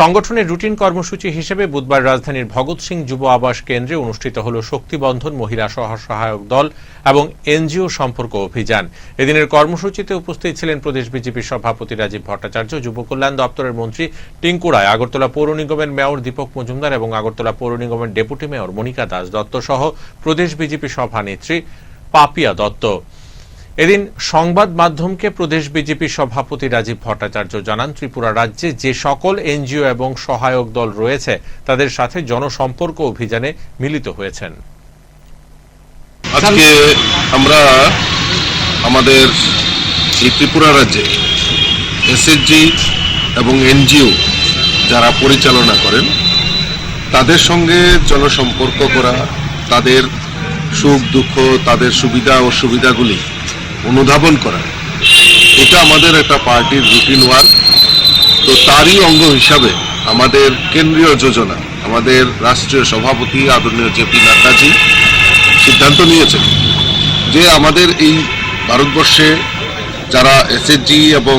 সংগঠনের রুটিন কর্মসূচি হিসেবে বুধবার রাজধানীর ভগৎ সিং যুব আবাস কেন্দ্রে অনুষ্ঠিত হল শক্তিবন্ধন মহিলা সহ সহায়ক দল এবং এনজিও সম্পর্ক অভিযান। এদিনের কর্মসূচিতে উপস্থিত ছিলেন প্রদেশ বিজেপির সভাপতি রাজীব ভট্টাচার্য, যুব কল্যাণ দপ্তরের মন্ত্রী টিঙ্কু রায়, আগরতলা পৌর নিগমের মেয়র দীপক মজুমদার এবং আগরতলা পৌর নিগমের ডেপুটি মেয়র মনিকা দাস দত্ত সহ প্রদেশ বিজেপি সভানেত্রী পাপিয়া দত্ত। এদিন সংবাদ মাধ্যমকে প্রদেশ বিজেপি সভাপতি রাজীব ভট্টাচার্য জানান, ত্রিপুরা রাজ্যে যে সকল এনজিও এবং সহায়ক দল রয়েছে, তাদের সাথে জনসম্পর্ক অভিযানে মিলিত হয়েছেন। আজকে আমরা আমাদের এই ত্রিপুরা রাজ্যে এসএসজি এবং এনজিও যারা পরিচালনা করেন, তাদের সঙ্গে জনসম্পর্ক করা, তাদের সুখ দুঃখ, তাদের সুবিধা অসুবিধাগুলি অনুধাবন করা। এটা আমাদের একটা পার্টির রুটিন ওয়ার্ক তো তারই অঙ্গ হিসাবে আমাদের কেন্দ্রীয় যোজনা, আমাদের রাষ্ট্রীয় সভাপতি আদরণীয় জেপি নাড্ডাজি সিদ্ধান্ত নিয়েছেন যে আমাদের এই ভারতবর্ষে যারা এসএসজি এবং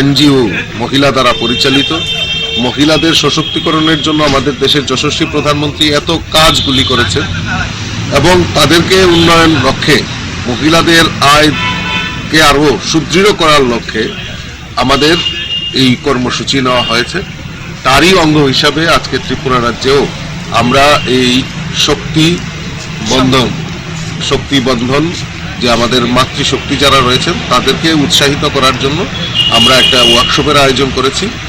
এনজিও মহিলা দ্বারা পরিচালিত, মহিলাদের সশক্তিকরণের জন্য আমাদের দেশের যশস্বী প্রধানমন্ত্রী এত কাজগুলি করেছেন এবং তাদেরকে উন্নয়ন লক্ষ্যে মহিলাদের আয়কে আরও সুদৃঢ় করার লক্ষ্যে আমাদের এই কর্মসূচি নেওয়া হয়েছে। তারই অঙ্গ হিসাবে আজকে ত্রিপুরা রাজ্যেও আমরা এই শক্তি বন্ধন শক্তি বন্ধন যে আমাদের মাতৃশক্তি যারা রয়েছেন, তাদেরকে উৎসাহিত করার জন্য আমরা একটা ওয়ার্কশপের আয়োজন করেছি।